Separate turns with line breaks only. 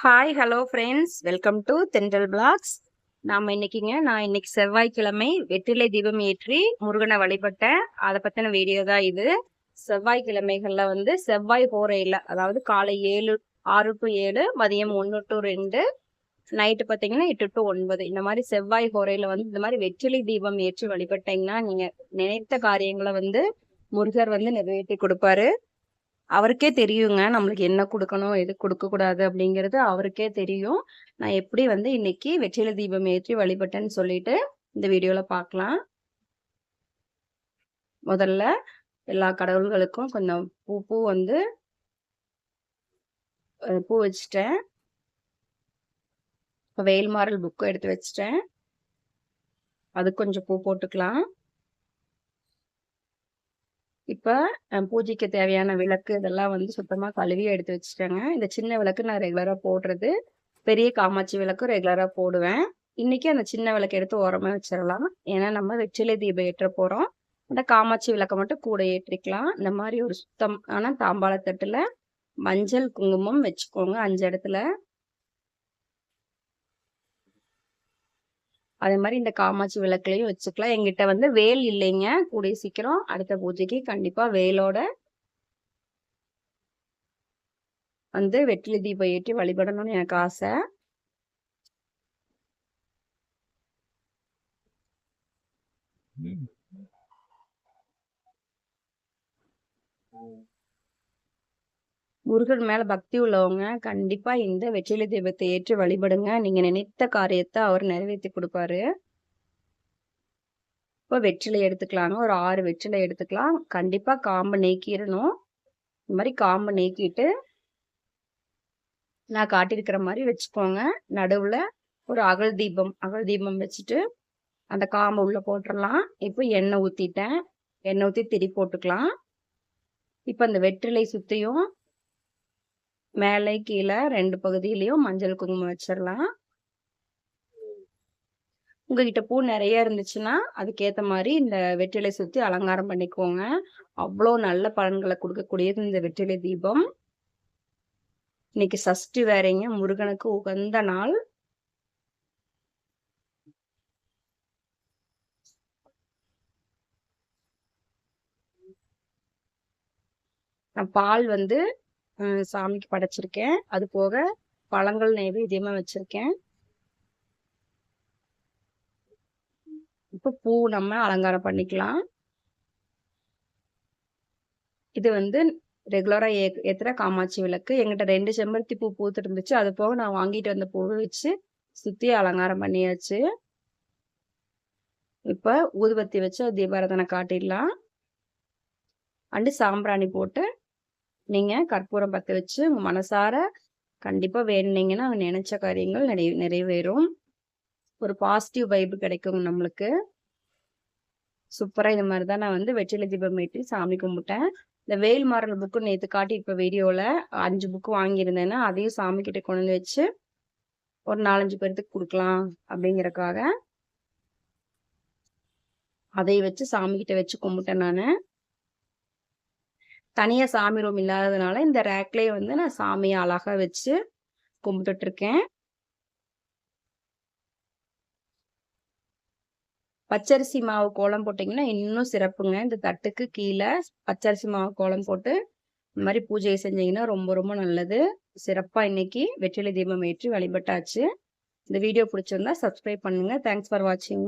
Hi hello friends welcome to Thendral blogs நாம் இன்னைக்குங்க நான் இன்னைக்கு செவ்வாய்க்கிழமை வெற்றிலை தீபம் ஏற்றி முருகனை வழிபட்டேன். அதை பற்றின வீடியோ தான் இது. செவ்வாய்க்கிழமைகளில் வந்து செவ்வாய் ஹோரையில் அதாவது காலை ஏழு ஆறு டு ஏழு மதியம் ஒன்று டு ரெண்டு நைட்டு பார்த்தீங்கன்னா எட்டு டு ஒன்பது. இந்த மாதிரி செவ்வாய் ஹோரையில் வந்து இந்த மாதிரி வெற்றிலை தீபம் ஏற்றி வழிபட்டீங்கன்னா நீங்கள் நினைத்த காரியங்களை வந்து முருகர் வந்து நிறைவேற்றி கொடுப்பாரு. அவருக்கே தெரியுங்க. நம்மளுக்கு என்ன கொடுக்கணும் எது கொடுக்கக்கூடாது அப்படிங்கிறது அவருக்கே தெரியும். நான் எப்படி வந்து இன்னைக்கு வெற்றிலை தீபம் ஏற்றி வழிபட்டேன்னு சொல்லிட்டு இந்த வீடியோவில் பார்க்கலாம் முதல்ல எல்லா கடவுள்களுக்கும் கொஞ்சம் பூ பூ வந்து பூ வச்சுட்டேன். இப்போ வேல்மாறல் புக்கு எடுத்து வச்சிட்டேன். அது கொஞ்சம் பூ போட்டுக்கலாம். இப்போ பூஜைக்கு தேவையான விளக்கு இதெல்லாம் வந்து சுத்தமாக கழுவி எடுத்து வச்சுட்டேங்க. இந்த சின்ன விளக்கு நான் ரெகுலராக போடுறது. பெரிய காமாட்சி விளக்கு ரெகுலராக போடுவேன். இன்னைக்கு அந்த சின்ன விளக்கு எடுத்து ஓரமாக வச்சிடலாம். ஏன்னா நம்ம வெற்றிலை தீபம் ஏற்ற போகிறோம் அந்த காமாட்சி விளக்கை மட்டும் கூட ஏற்றிக்கலாம். இந்த மாதிரி ஒரு சுத்தமான தாம்பாளத்தட்டில் மஞ்சள் குங்குமம் வச்சுக்கோங்க. அஞ்சு இடத்துல. அதே மாதிரி இந்த காமாட்சி விளக்குலையும் வச்சுக்கலாம். எங்கிட்ட வந்து வேல் இல்லைங்க. கூடிய சீக்கிரம் அடுத்த பூஜைக்கு கண்டிப்பாக வேலோட வந்து வெற்றிலை தீபம் ஏற்றி வழிபடணும்னு எனக்கு ஆசை. முருகன் மேல பக்தி உள்ளவங்க கண்டிப்பா இந்த வெற்றிலை தீபத்தை ஏற்றி வழிபடுங்க. நீங்க நினைத்த காரியத்தை அவர் நிறைவேற்றி கொடுப்பாரு. இப்போ வெற்றிலை எடுத்துக்கலாங்க. ஒரு ஆறு வெற்றிலை எடுத்துக்கலாம். கண்டிப்பா காம்பை நீக்கிடணும் இந்த மாதிரி காம்பை நீக்கிட்டு நான் காட்டியிருக்கிற மாதிரி வச்சுக்கோங்க. நடுவுல ஒரு அகல் தீபம் அகல் தீபம் வச்சுட்டு அந்த காம்பை உள்ள போட்டுடலாம் இப்போ எண்ணெய் ஊத்திட்டேன். எண்ணெய் ஊத்தி திரி போட்டுக்கலாம். இப்போ அந்த வெற்றிலை சுத்தியும் மேலே கீழே ரெண்டு பகுதியிலையும் மஞ்சள் குங்குமம் வச்சிடலாம். உங்ககிட்ட பூ நிறைய இருந்துச்சுன்னா அதுக்கேற்ற மாதிரி இந்த வெற்றிலை சுற்றி அலங்காரம் பண்ணிக்கோங்க. அவ்வளோ நல்ல பலன்களை கொடுக்கக்கூடியது இந்த வெற்றிலை தீபம். இன்னைக்கு சஷ்டி வேறங்க முருகனுக்கு உகந்த நாள். பால் வந்து சாமிக்கு படைச்சிருக்கேன். அது போக பழங்கள் நைவேத்தியமா வச்சிருக்கேன். இப்போ பூ நம்ம அலங்காரம் பண்ணிக்கலாம். இது வந்து ரெகுலரா ஏ ஏத்துற காமாட்சி விளக்கு. எங்கிட்ட ரெண்டு செம்பருத்தி பூ பூத்துட்டு இருந்துச்சு அது போக நான் வாங்கிட்டு வந்த பூவை வச்சு சுத்தி அலங்காரம் பண்ணியாச்சு. இப்ப ஊதுபத்தி வச்சு தீபாரதனை காட்டிடலாம். அண்டு சாம்பிராணி போட்டு நீங்கள் கற்பூரம் பற்ற வச்சு உங்கள் மனசார கண்டிப்பாக வேணுனீங்கன்னா நினைச்ச காரியங்கள் நிறை நிறைவேறும். ஒரு பாசிட்டிவ் வைப்பு கிடைக்கும் நம்மளுக்கு. சூப்பராக இந்த மாதிரி தான் நான் வந்து வெற்றிலை தீபம் ஏற்றி சாமி கும்பிட்டேன். இந்த வேல் மாறல் புக்கு நேற்று காட்டி இப்போ வீடியோவில் அஞ்சு புக்கு வாங்கியிருந்தேன்னா அதையும் சாமி கிட்ட கொண்டு வந்து வச்சு ஒரு நாலஞ்சு பேர்த்துக்கு கொடுக்கலாம் அப்படிங்கிறக்காக அதை வச்சு சாமி கிட்ட வச்சு கும்பிட்டேன் நான். தனியாக சாமி ரூம் இல்லாததுனால இந்த ரேக்லேயே வந்து நான் சாமியை அழகாக வச்சு கும்பிட்டுட்ருக்கேன். பச்சரிசி மாவு கோலம் போட்டிங்கன்னா இன்னும் சிறப்புங்க. இந்த தட்டுக்கு கீழே பச்சரிசி மாவு கோலம் போட்டு இந்த மாதிரி பூஜை செஞ்சீங்கன்னா ரொம்ப ரொம்ப நல்லது. சிறப்பாக இன்னைக்கு வெற்றிலை தீபம் ஏற்றி வழிபட்டாச்சு. இந்த வீடியோ பிடிச்சிருந்தா சப்ஸ்கிரைப் பண்ணுங்க. தேங்க்ஸ் ஃபார் வாட்சிங்